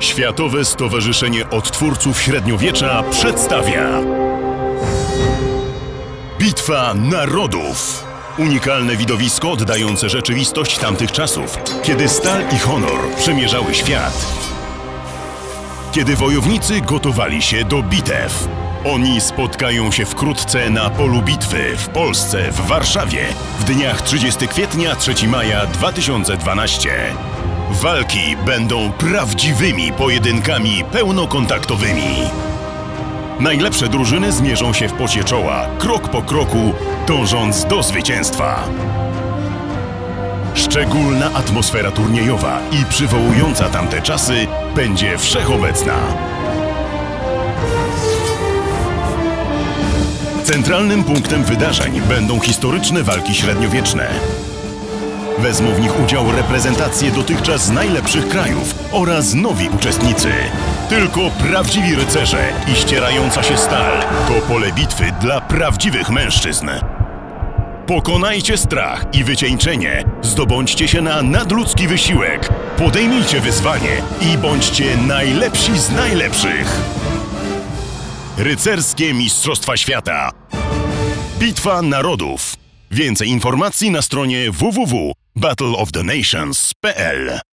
Światowe Stowarzyszenie Odtwórców Średniowiecza przedstawia Bitwa Narodów. Unikalne widowisko oddające rzeczywistość tamtych czasów, kiedy stal i honor przemierzały świat. Kiedy wojownicy gotowali się do bitew. Oni spotkają się wkrótce na polu bitwy w Polsce, w Warszawie w dniach 30 kwietnia 3 maja 2012. Walki będą prawdziwymi pojedynkami pełnokontaktowymi. Najlepsze drużyny zmierzą się w pocie czoła, krok po kroku, dążąc do zwycięstwa. Szczególna atmosfera turniejowa i przywołująca tamte czasy będzie wszechobecna. Centralnym punktem wydarzeń będą historyczne walki średniowieczne. Wezmą w nich udział reprezentacje dotychczas najlepszych krajów oraz nowi uczestnicy. Tylko prawdziwi rycerze i ścierająca się stal to pole bitwy dla prawdziwych mężczyzn. Pokonajcie strach i wycieńczenie, zdobądźcie się na nadludzki wysiłek, podejmijcie wyzwanie i bądźcie najlepsi z najlepszych. Rycerskie Mistrzostwa Świata. Bitwa Narodów. Więcej informacji na stronie www.battleofthenations.pl